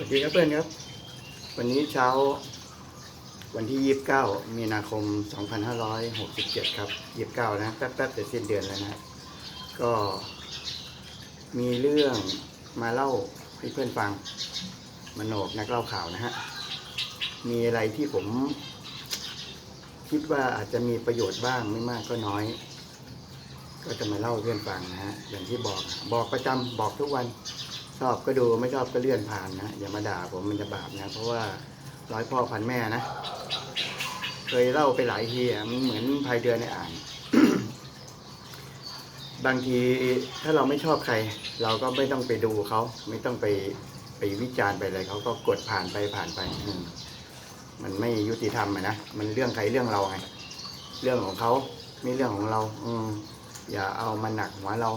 สวัสดีครับเพื่อนครับ วันนี้เช้า วันที่ 29 มีนาคม 2567 ครับ 29 นะแป๊บๆจะสิ้นเดือนแล้วนะ ก็มีเรื่องมาเล่าให้เพื่อนฟังมโนกนักเล่าข่าวนะฮะ มีอะไรที่ผม คิดว่าอาจจะมีประโยชน์บ้างไม่มากก็น้อย ก็จะมาเล่าเพื่อนฟังนะฮะอย่างที่บอกบอกประจำบอกทุกวัน ชอบก็ดูไม่ชอบก็เลื่อนผ่านนะอย่ามาด่าผมมันจะบาปนะ เพราะว่าร้อยพ่อพันแม่นะเคยเล่าไปหลายทีอะมันเหมือนภายเดือนในอ่าน บางทีถ้าเราไม่ชอบใคร เราก็ไม่ต้องไปดูเขาไม่ต้องไปไปวิจารณ์ไปอะไรเขาก็กดผ่านไปผ่านไปมันไม่ยุติธรรมนะมันเรื่องใครเรื่องเราไงเรื่องของเขาไม่เรื่องของเรา อืมอย่าเอามาหนักหัวเรา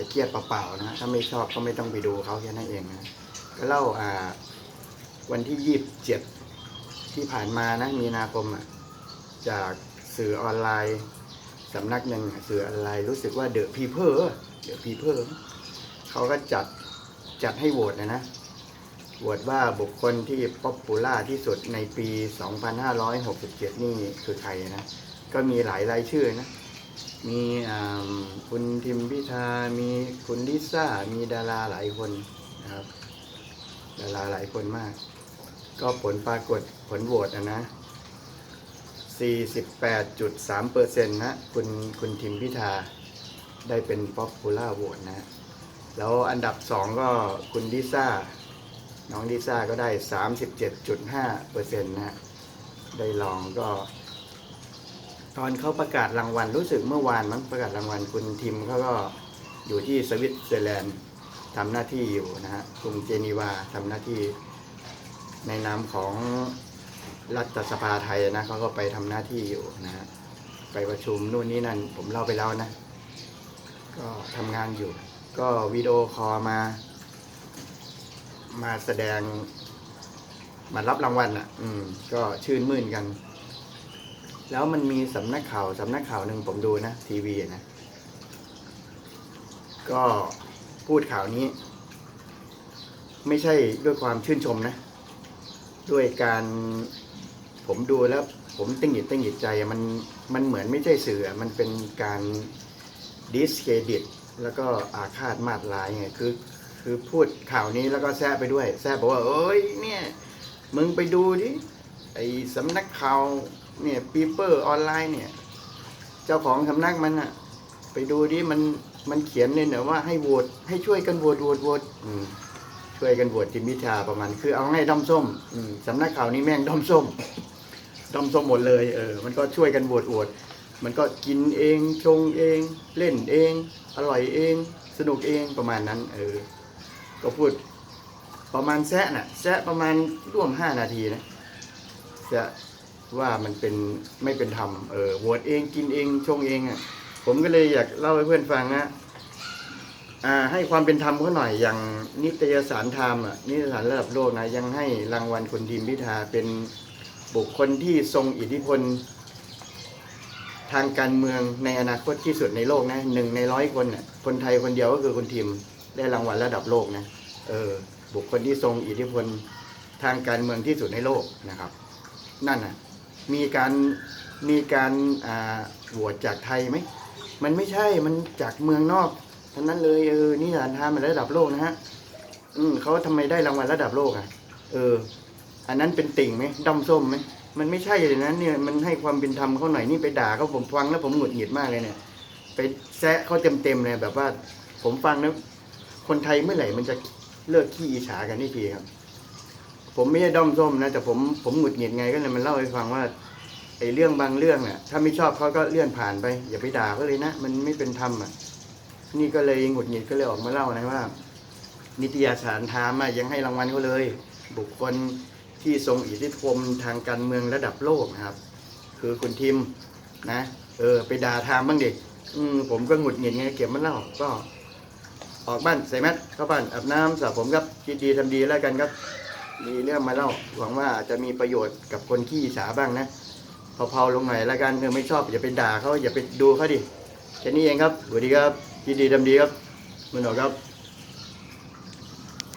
จะเครียดเปล่าๆนะฮะถ้าไม่ชอบก็ไม่ต้องไปดูเขาแค่นั้นเองนะก็เล่าอ่า วันที่ยี่สิบเจ็ดที่ผ่านมานะมีนาคมอะจากสื่อออนไลน์สำนักหนึ่งสื่อออนไลน์รู้สึกว่าเดอะพีเพอร์เดอะพีเพอร์เขาก็จัดจัดให้โหวตนะนะโหวตว่าบุคคลที่ป๊อปปูล่าที่สุดในปี 2567 นี่คือใครนะ ก็มีหลายรายชื่อนะ มีคุณทิมพิธา มีคุณลิซ่า มีดาราหลายคนนะครับ ดาราหลายคนมาก ก็ผลปรากฏผลโหวตนะนะ 48.3เปอร์เซ็นะคุณคุณทิมพิธาได้เป็นป๊อปปูล่าโหวตนะ แล้วอันดับสองก็คุณลิซ่า น้องลิซ่าก็ได้ 37.5เปอร์เซ็นต์นะ ได้ลองก็ ตอนเขาประกาศรางวัลรู้สึกเมื่อวานมั้งประกาศรางวัลคุณทิมเขาก็อยู่ที่สวิตเซอร์แลนด์ทำหน้าที่อยู่นะฮะกรุงเจนีวาทำหน้าที่ในนามของรัฐสภาไทยนะเขาก็ไปทำหน้าที่อยู่นะฮะไปประชุมนู่นนี่นั่น ผมเล่าไปแล้วนะ ก็ทำงานอยู่ ก็วิดีโอคอลมา มาแสดงมารับรางวัลอะ อืม ก็ชื่นมื่นกัน แล้วมันมีสำนักข่าวสำนักข่าวหนึ่งผมดูนะทีวีนะ ก็พูดข่าวนี้ ไม่ใช่ด้วยความชื่นชมนะ ด้วยการผมดูแล้วผมตึงหิดตึงหิดใจมันมันเหมือนไม่ใช่สื่อมันเป็นการดิสเครดิตแล้วก็อาฆาตมาดร้ายไงคือคือพูดข่าวนี้แล้วก็แซะไปด้วย แซะบอกว่าเอ้ยเนี่ย มึงไปดูดิ อ้สำนักข่าวเนี่ยปีเปอร์ออนไลน์เนี่ย เจ้าของสำนักมันอะไปดูดิมันมันเขียนเนี่ยนะว่าให้โหวตให้ช่วยกันโหวตโหวตโหวตอืมช่วยกันโหวตจิมพิธาประมาณ คือเอาให้ด้อมส้มอืมสำนักข่าวนี้แม่งด้อมส้มด้อมส้มหมดเลยเออมันก็ช่วยกันโหวตโหวตมันก็กินเองชงเอง เล่นเอง อร่อยเอง สนุกเองประมาณนั้น เออ ก็พูดประมาณแซะน่ะแซะประมาณร่วมห้านาทีนะ แซะว่ามันเป็นไม่เป็นธรรมเออโหวตเองกินเองชงเองอะผมก็เลยอยากเล่าให้เพื่อนฟังนะอ่า ให้ความเป็นธรรมเขาหน่อยอย่างนิตยสารไทม์อะนิตยสารระดับโลกนะยังให้รางวัลคุณทีมพิธาเป็นบุคคลที่ทรงอิทธิพล ทางการเมืองในอนาคตที่สุดในโลกนะหนึ่งในร้อยคนน่ะคนไทยคนเดียวก็คือคุณทิมได้รางวัลระดับโลกนะเออบุคคลที่ทรงอิทธิพลทางการเมืองที่สุดในโลกนะครับ นั่นน่ะมีการมีการอ่าโหวตจากไทยไหมมันไม่ใช่มันจากเมืองนอกทั้งนั้นเลยเออนี่สารทามันระดับโลกนะฮะอืมเขาทำไมได้รางวัลระดับโลกอะ เออ อันนั้นเป็นติ่งไหมดำส้มไหมมันไม่ใช่เลยนะเนี่ยมันให้ความเป็นธรรมเขาหน่อยนี่ไปด่าเขาผมฟังแล้วผมหงุดหงิดมากเลยเนี่ย ไปแซะเขาเต็มๆเลยแบบว่า ผมฟังแล้วคนไทยเมื่อไหร่มันจะเลิกขี้อิจฉากันนี่ทีครับ ผมไม่ใช่ด้อมส้มนะแต่ผมผมหงุดหงิดไงก็เลยมันเล่าให้ฟังว่าไอ้เรื่องบางเรื่องอะ ถ้าไม่ชอบเขาก็เลื่อนผ่านไป อย่าไปด่าเขาเลยนะมันไม่เป็นธรรมอะ นี่ก็เลยหงุดหงิดก็เลยออกมาเล่านะว่า นิตยสารไทม์อะยังให้รางวัลเขาเลย บุคคลที่ทรงอิทธิพลทางการเมืองระดับโลกนะครับ คือคุณทิมนะ เออ ไปด่าไทม์บ้างเด็กอืมผมก็หงุดหงิดไงเก็บมันเล่าก็ ออกบ้านใส่แมสเข้าบ้านอาบน้ำสระผมครับคิดดีทำดีแล้วกันครับ มีเรื่องมาเล่าหวังว่าจะมีประโยชน์กับคนขี้สาบ้างนะเผาๆลงหน่อยละกันเออไม่ชอบอย่าไปด่าเขาอย่าไปดูเขาดิแค่นี้เองครับสวัสดีครับคิดดีดำดีครับมันหนอครับ